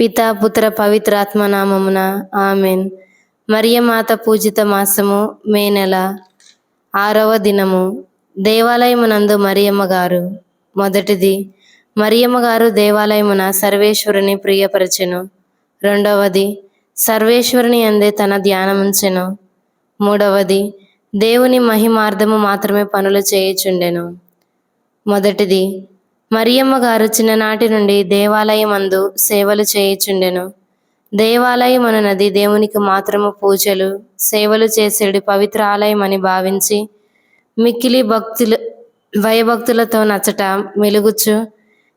పితాపుత్ర పవిత్రాత్మ నామమున ఆమెన్. మరియమాత పూజిత మాసము మే నెల ఆరవ దినము. దేవాలయమునందు మరియమ్మ గారు. మొదటిది మరియమ్మ గారు దేవాలయమున సర్వేశ్వరుని ప్రియపరచెను. రెండవది సర్వేశ్వరుని అందే తన ధ్యానముంచెను. మూడవది దేవుని మహిమార్థము మాత్రమే పనులు చేయుచుండెను. మొదటిది మరియమ్మ గారు చిన్ననాటి నుండి దేవాలయమందు సేవలు చేయుచుండెను. దేవాలయం అనునది దేవునికి మాత్రము పూజలు సేవలు చేసేడు పవిత్ర ఆలయం అని భావించి మిక్కిలి భక్తులు భయభక్తులతో నచ్చట మెలుగుచు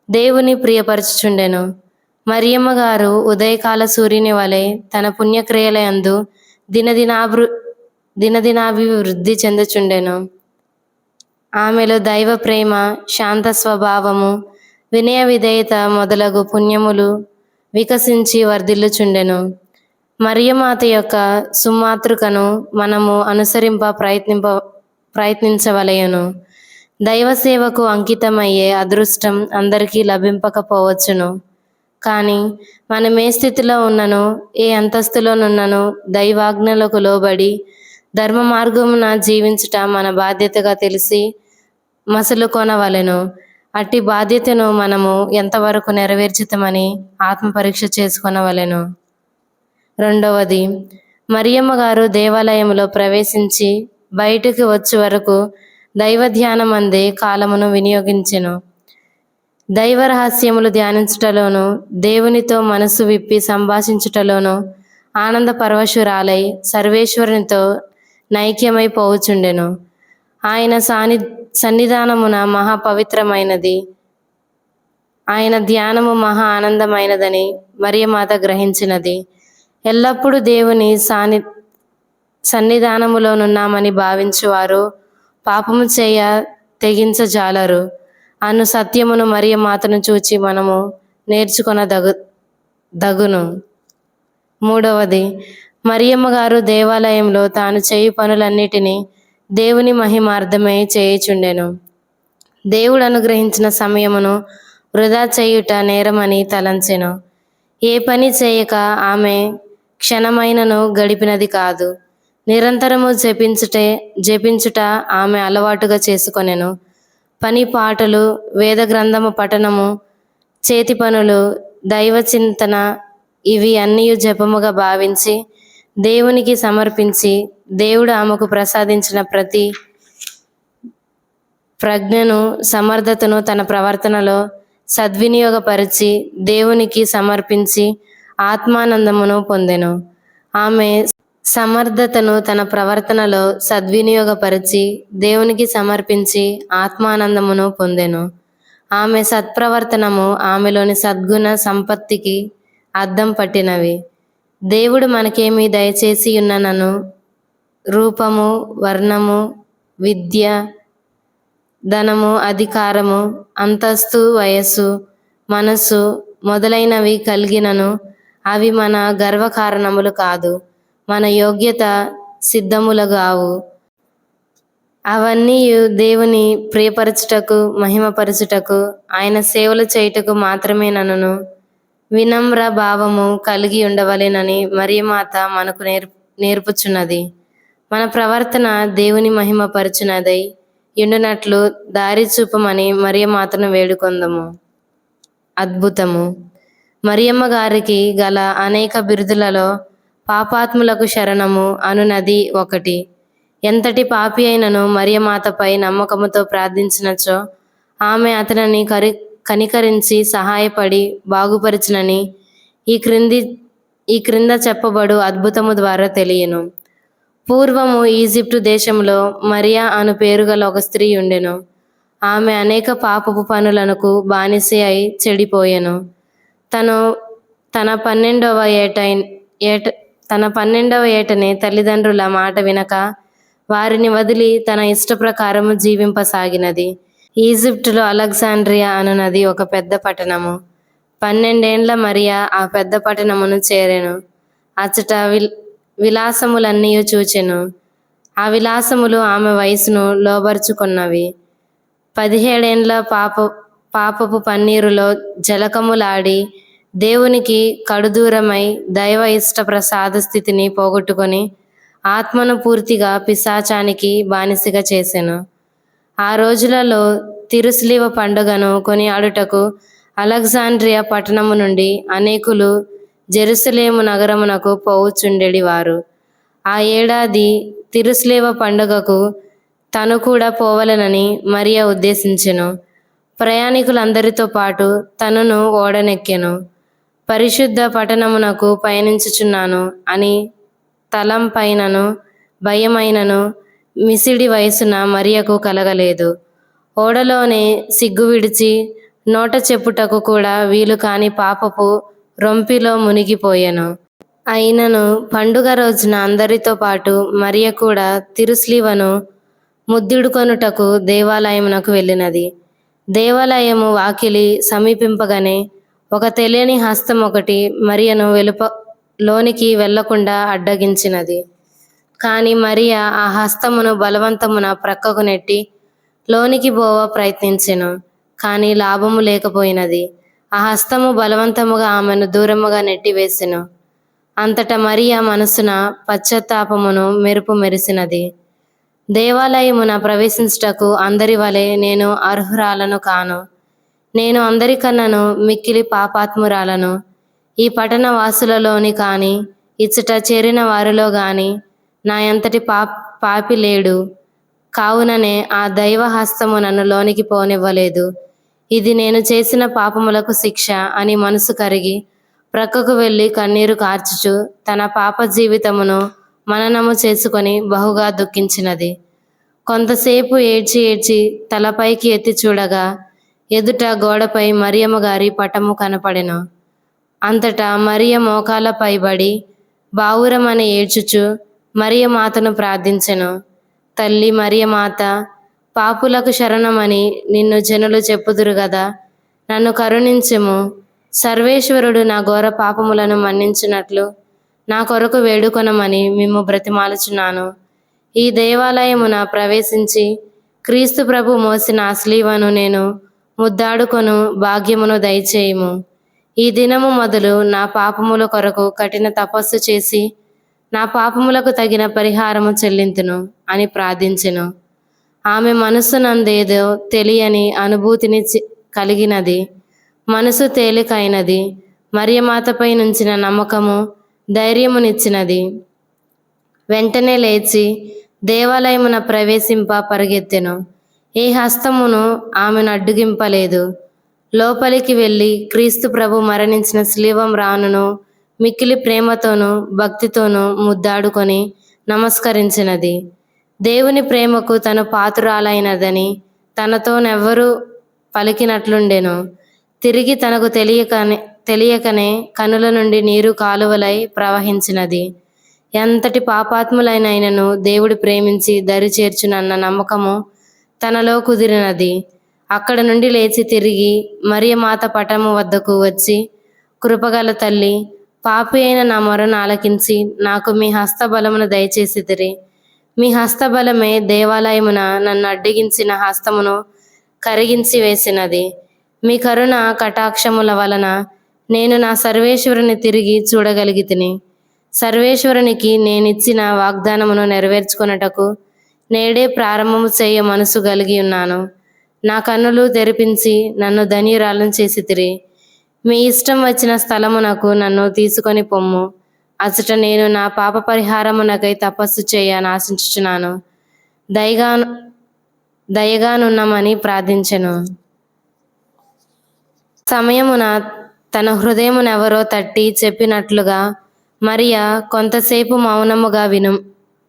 దేవుని ప్రియపరచుచుండెను. మరియమ్మ గారు ఉదయకాల సూర్యుని వలె తన పుణ్యక్రియలయందు దినదినాభృ దినదినాభివృద్ధి చెందుచుండెను. ఆమెలో దైవ ప్రేమ శాంత స్వభావము వినయ విధేయత మొదలగు పుణ్యములు వికసించి వర్ధిల్లుచుండెను. మరియమాత యొక్క సుమాతృకను మనము అనుసరింప ప్రయత్నింప ప్రయత్నించవలయను. దైవ సేవకు అంకితమయ్యే అదృష్టం అందరికీ లభింపకపోవచ్చును. కానీ మనం ఏ స్థితిలో ఉన్నను ఏ అంతస్తులోనున్నను దైవాజ్ఞలకు లోబడి ధర్మ మార్గమున జీవించుట మన బాధ్యతగా తెలిసి మసలు కొనవలెను. అట్టి బాధ్యతను మనము ఎంతవరకు నెరవేర్చుతామని ఆత్మపరీక్ష చేసుకొనవలెను. రెండవది మరియమ్మ గారు దేవాలయంలో ప్రవేశించి బయటకు వచ్చే వరకు దైవ ధ్యానం అందే కాలమును వినియోగించెను. దైవ రహస్యములు ధ్యానించుటలోను దేవునితో మనసు విప్పి సంభాషించుటలోను ఆనంద పరవశురాలై సర్వేశ్వరునితో నైక్యమై పోవుచుండెను. ఆయన సాని సన్నిధానమున మహా పవిత్రమైనది ఆయన ధ్యానము మహా ఆనందమైనదని మరియమాత గ్రహించినది. ఎల్లప్పుడూ దేవుని సాని సన్నిధానములోనున్నామని భావించువారు పాపము చేయ తెగించజాలరు. అను సత్యమును మరియమాతను చూచి మనము నేర్చుకొన దగు దగును. మూడవది మరియమ్మ గారు దేవాలయంలో తాను చేయు పనులన్నిటినీ దేవుని మహిమార్థమై చేయుచుండెను. దేవుడు అనుగ్రహించిన సమయమును వృధా చేయుట నేరమని తలంచెను. ఏ పని చేయక ఆమె క్షణమైనను గడిపినది కాదు. నిరంతరము జపించుటే జపించుట ఆమె అలవాటుగా చేసుకొనెను. పని పాటలు వేద గ్రంథము పఠనము చేతి పనులు దైవ చింతన ఇవి అన్నీ జపముగా భావించి దేవునికి సమర్పించి దేవుడు ఆమెకు ప్రసాదించిన ప్రతి ప్రజ్ఞను సమర్థతను తన ప్రవర్తనలో సద్వినియోగపరిచి దేవునికి సమర్పించి ఆత్మానందమును పొందెను. ఆమె సమర్థతను తన ప్రవర్తనలో సద్వినియోగపరిచి దేవునికి సమర్పించి ఆత్మానందమును పొందెను. ఆమె సత్ప్రవర్తనము ఆమెలోని సద్గుణ సంపత్తికి అద్దం పట్టినవి. దేవుడు మనకేమి దయచేసి ఉన్ననను. రూపము వర్ణము విద్య ధనము అధికారము అంతస్తు వయస్సు మనస్సు మొదలైనవి కలిగినను. అవి మన గర్వకారణములు కాదు. మన యోగ్యత సిద్ధములగావు. అవన్నీ దేవుని ప్రియపరచుటకు మహిమపరచుటకు ఆయన సేవలు చేయుటకు మాత్రమే మాత్రమేనను వినమ్ర భావము కలిగి ఉండవలెనని మరియమాత మనకు నేర్పు నేర్పుచున్నది. మన ప్రవర్తన దేవుని మహిమపరచునదై ఎండునట్లు దారి చూపమని మరియమాతను వేడుకొందము. అద్భుతము. మరియమ్మ గారికి గల అనేక బిరుదులలో పాపాత్ములకు శరణము అనునది ఒకటి. ఎంతటి పాపి అయినను మరియమాతపై నమ్మకముతో ప్రార్థించినచో ఆమె అతనిని కరి కనికరించి సహాయపడి బాగుపరచునని ఈ క్రింది ఈ క్రింద చెప్పబడు అద్భుతము ద్వారా తెలియను. పూర్వము ఈజిప్టు దేశంలో మరియా అను పేరు గల ఒక స్త్రీ ఉండెను. ఆమె అనేక పాపపు పనులకు బానిస అయి చెడిపోయెను. తను తన పన్నెండవ ఏట ఏట తన పన్నెండవ ఏటనే తల్లిదండ్రుల మాట వినక వారిని వదిలి తన ఇష్ట ప్రకారము జీవింపసాగినది. ఈజిప్టులో అలెగ్జాండ్రియా అనునది ఒక పెద్ద పట్టణము. పన్నెండేండ్ల మరియా ఆ పెద్ద పట్టణమును చేరెను. అచ్చట విల్ విలాసములన్నీ చూచెను. ఆ విలాసములు ఆమె వయసును లోబరుచుకున్నవి. పదిహేడేండ్ల పాప పాపపు పన్నీరులో జలకములాడి దేవునికి కడుదూరమై దైవ ఇష్ట ప్రసాద స్థితిని పోగొట్టుకొని ఆత్మను పూర్తిగా పిశాచానికి బానిసగా చేసెను. ఆ రోజులలో తిరుస్లీవ పండుగను కొనియాడుటకు అలెగ్జాండ్రియా పట్టణము నుండి అనేకులు జెరూసలేము నగరమునకు పోవుచుండెడి వారు ఆ ఏడాది తిరుస్లేవ పండుగకు తను కూడా పోవలెనని మరియా ఉద్దేశించెను. ప్రయాణికులందరితో పాటు తనను ఓడనెక్కెను. పరిశుద్ధ పట్టణమునకు పయనించుచున్నాను అని తలం పైనను భయమైనను మిసిడి వయసున మరియకు కలగలేదు. ఓడలోనే సిగ్గు విడిచి నోట చెప్పుటకు కూడా వీలు కాని పాపపు రొంపిలో మునిగిపోయెను. అయినను పండుగ రోజున అందరితో పాటు మరియ కూడా తిరుస్లీవను ముద్దుడుకొనుటకు దేవాలయమునకు వెళ్ళినది. దేవాలయము వాకిలి సమీపింపగానే ఒక తెలియని హస్తం ఒకటి మరియను వెలుప లోనికి వెళ్ళకుండా అడ్డగించినది. కాని మరియా ఆ హస్తమును బలవంతమున ప్రక్కకు నెట్టి లోనికి పోవ ప్రయత్నించెను కానీ లాభము లేకపోయినది. ఆ హస్తము బలవంతముగా ఆమెను దూరముగా నెట్టివేసెను. అంతటా మరియా మనసున పశ్చాత్తాపమును మెరుపు మెరిసినది. దేవాలయమున ప్రవేశించుటకు అందరి వలె నేను అర్హురాలను కాను. నేను అందరికన్నను మిక్కిలి పాపాత్మురాలను. ఈ పట్టణ వాసులలోని కానీ ఇచ్చట చేరిన వారిలో కానీ నా ఎంతటి పా పాపి లేడు. కావుననే ఆ దైవ హస్తము నన్ను లోనికి పోనివ్వలేదు. ఇది నేను చేసిన పాపములకు శిక్ష అని మనసు కరిగి ప్రక్కకు వెళ్ళి కన్నీరు కార్చుచు తన పాప జీవితమును మననము చేసుకొని బహుగా దుఃఖించినది. కొంతసేపు ఏడ్చి ఏడ్చి తలపైకి ఎత్తి చూడగా ఎదుట గోడపై మరియమ్మ గారి పటము కనపడెను. అంతటా మరియ మోకాలపై బడి బావురమని ఏడ్చుచు మరియ మాతను ప్రార్థించెను. తల్లి మరియ మాత పాపులకు శరణమని నిన్ను జనులు చెప్పుదురు గదా. నన్ను కరుణించము. సర్వేశ్వరుడు నా ఘోర పాపములను మన్నించినట్లు నా కొరకు వేడుకొనమని మేము బ్రతిమాలుచున్నాను. ఈ దేవాలయమున ప్రవేశించి క్రీస్తు ప్రభు మోసిన అశ్లీవను నేను ముద్దాడుకొను భాగ్యమును దయచేయము. ఈ దినము మొదలు నా పాపముల కొరకు కఠిన తపస్సు చేసి నా పాపములకు తగిన పరిహారము చెల్లింతును అని ప్రార్థించెను. ఆమె మనస్సునందేదో తెలియని అనుభూతిని చి- కలిగినది. మనసు తేలికైనది. మరియమాతపై నుంచిన నమ్మకము ధైర్యమునిచ్చినది. వెంటనే లేచి దేవాలయమున ప్రవేశింప పరిగెత్తెను. ఏ హస్తమును ఆమెను అడ్డుగింపలేదు. లోపలికి వెళ్ళి క్రీస్తు ప్రభు మరణించిన శ్లీవం రానును మిక్కిలి ప్రేమతోనూ భక్తితోనూ ముద్దాడుకొని నమస్కరించినది. దేవుని ప్రేమకు తను పాత్రురాలైనదని తనతోనెవ్వరూ పలికినట్లుండెను. తిరిగి తనకు తెలియకనే తెలియకనే కనుల నుండి నీరు కాలువలై ప్రవహించినది. ఎంతటి పాపాత్ములైనను దేవుడు ప్రేమించి దరి చేర్చునన్న నమ్మకము తనలో కుదిరినది. అక్కడ నుండి లేచి తిరిగి మరియమాత పటము వద్దకు వచ్చి కృపగల తల్లి పాపి అయిన నా మొరను ఆలకించి నాకు మీ హస్తబలమును దయచేసిదిరి మీ హస్తబలమే దేవాలయమున నన్ను అడ్డగించిన హస్తమును కరిగించి వేసినది. మీ కరుణ కటాక్షముల వలన నేను నా సర్వేశ్వరుని తిరిగి చూడగలిగితిని. సర్వేశ్వరునికి నేనిచ్చిన వాగ్దానమును నెరవేర్చుకొనుటకు నేడే ప్రారంభము చేయ మనసు కలిగి ఉన్నాను. నా కన్నులు తెరిపించి నన్ను ధన్యురాలను చేసితిరి. మీ ఇష్టం వచ్చిన స్థలమునకు నన్ను తీసుకొని పొమ్ము. అసట నేను నా పాప పరిహారమునకై తపస్సు చేయ ఆశించుచున్నాను. దయగా దయగానున్నామని ప్రార్థించెను. సమయమున తన హృదయమునెవరో తట్టి చెప్పినట్లుగా మరియా కొంతసేపు మౌనముగా విను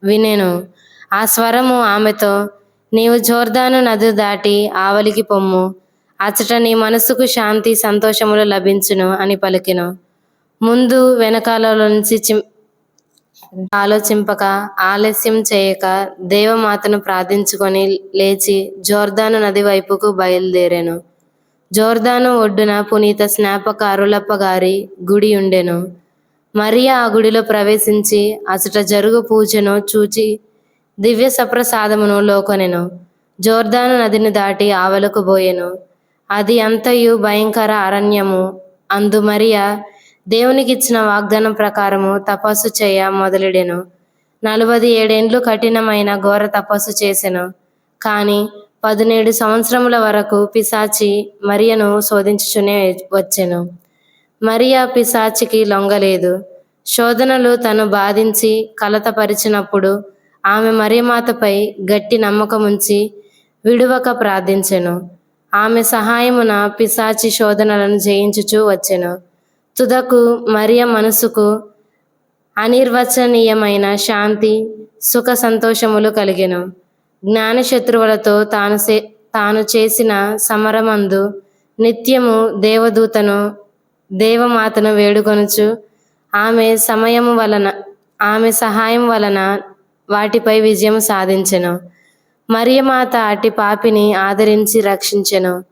వినేను. ఆ స్వరము ఆమెతో నీవు జోర్దాను నది దాటి ఆవలికి పొమ్ము. అచట నీ మనసుకు శాంతి సంతోషములు లభించును అని పలికెను. ముందు వెనకాలలో నుంచి ఆలోచింపక ఆలస్యం చేయక దేవమాతను ప్రార్థించుకొని లేచి జోర్దాను నది వైపుకు బయలుదేరాను. జోర్దాను ఒడ్డున పునీత స్నాపక అరులప్ప గారి గుడి ఉండెను. మరియా ఆ గుడిలో ప్రవేశించి అచట జరుగు పూజను చూచి దివ్య సప్రసాదమును లోకొనెను. జోర్దాను నదిని దాటి ఆవలకు పోయెను. అది అంతయు భయంకర అరణ్యము. అందు మరియా దేవునికిచ్చిన వాగ్దానం ప్రకారము తపస్సు చేయ మొదలెడెను. నలభై ఏడేండ్లు కఠినమైన ఘోర తపస్సు చేసెను. కానీ పదిహేడు సంవత్సరముల వరకు పిశాచి మరియను శోధించుచునే వచ్చెను. మరియా పిశాచికి లొంగలేదు. శోధనలు తను బాధించి కలతపరిచినప్పుడు ఆమె మరియమాతపై గట్టి నమ్మకముంచి విడువక ప్రార్థించెను. ఆమె సహాయమున పిశాచి శోధనలను జయించుచూ వచ్చెను. తుదకు మరియ మనసుకు అనిర్వచనీయమైన శాంతి సుఖ సంతోషములు కలిగెను. జ్ఞానశత్రువులతో తాను సే- తాను చేసిన సమరమందు నిత్యము దేవదూతను దేవమాతను వేడుకొనుచు ఆమె సమయము వలన ఆమె సహాయం వలన వాటిపై విజయం సాధించెను. మరియమాత అటి పాపిని ఆదరించి రక్షించెను.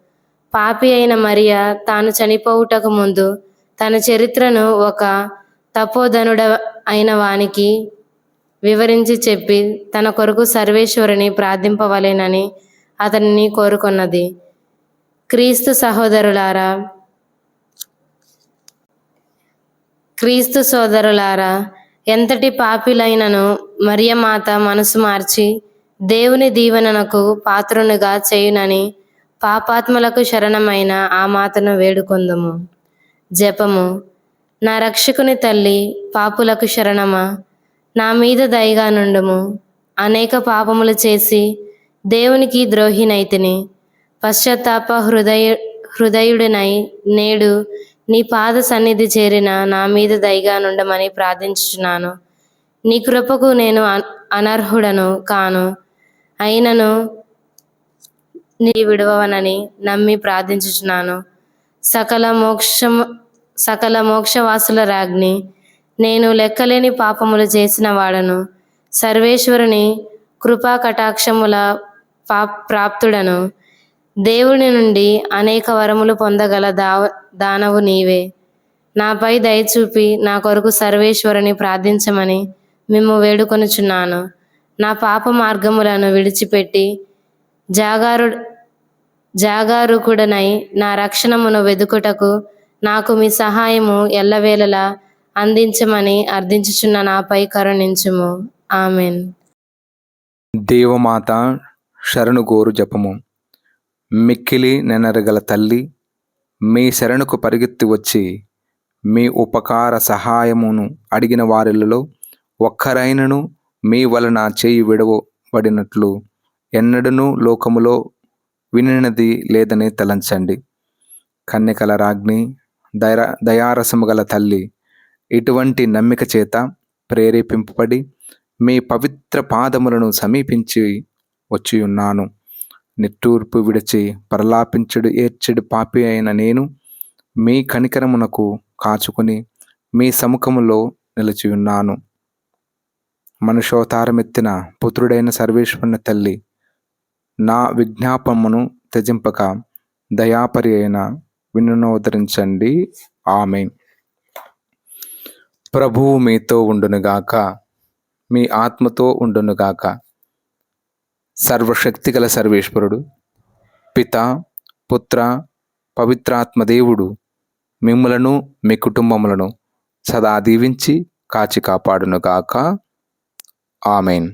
పాపి అయిన మరియ తాను చనిపోవుటకు ముందు తన చరిత్రను ఒక తపోధనుడ అయిన వానికి వివరించి చెప్పి తన కొరకు సర్వేశ్వరుని ప్రార్థింపవలేనని అతనిని కోరుకున్నది. క్రీస్తు సహోదరులారా క్రీస్తు సోదరులారా ఎంతటి పాపిలైనను మరియమాత మనసు మార్చి దేవుని దీవెననకు పాత్రునిగా చేయునని పాపాత్ములకు శరణమైన ఆ మాతను వేడుకొందుము. జపము. నా రక్షకుని తల్లి పాపులకు శరణమా. నా మీద దయగా నుండుము. అనేక పాపములు చేసి దేవునికి ద్రోహినైతిని. పశ్చాత్తాప హృదయ హృదయుడినై నేడు నీ పాద సన్నిధి చేరిన నా మీద దయగా నుండమని ప్రార్థించుచున్నాను. నీ కృపకు నేను అన్- అనర్హుడను కాను. అయినను నీ విడవనని నమ్మి ప్రార్థించుచున్నాను. సకల మోక్షం సకల మోక్షవాసుల రాజ్ఞి నేను లెక్కలేని పాపములు చేసిన వాడను. సర్వేశ్వరుని కృపా కటాక్షముల పా ప్రాప్తుడను. దేవుని నుండి అనేక వరములు పొందగల దావ దానవు నీవే. నాపై దయచూపి నా కొరకు సర్వేశ్వరుని ప్రార్థించమని మేము వేడుకొనుచున్నాను. నా పాప మార్గములను విడిచిపెట్టి జాగారు జాగారుకుడనై నా రక్షణమును వెదుకుటకు నాకు మీ సహాయము ఎల్లవేళలా అందించమని అర్థించుచున్న నాపై కరుణించుము. ఆమెన్. దేవమాత శరణు గోరు జపము. మిక్కిలి నెనరగల తల్లి మీ శరణుకు పరిగెత్తి వచ్చి మీ ఉపకార సహాయమును అడిగిన వారిలో ఒక్కరైనను మీ వలన చేయి విడవబడినట్లు ఎన్నడనూ లోకములో వినినది లేదని తలంచండి. కన్యకల రాజ్ఞి దయ దయారసము గల తల్లి ఇటువంటి నమ్మిక చేత ప్రేరేపింపబడి మీ పవిత్ర పాదములను సమీపించి వచ్చి ఉన్నాను నిట్టూర్పు విడిచి ప్రలాపించుడు ఏడ్చెడు పాపి అయిన నేను మీ కనికరమునకు కాచుకుని మీ సముఖములో నిలిచి ఉన్నాను మనుషోతారమెత్తిన పుత్రుడైన సర్వేశ్వరుని తల్లి నా విజ్ఞాపమును త్యజింపక దయాపరి అయిన వినునోదరించండి. ఆమె ప్రభువు మీతో ఉండునుగాక మీ ఆత్మతో ఉండునుగాక. సర్వశక్తిగల సర్వేశ్వరుడు పిత పుత్ర పవిత్రాత్మ దేవుడు మిమ్ములను మీ కుటుంబములను సదా దీవించి కాచి కాపాడునుగాక. ఆమెన్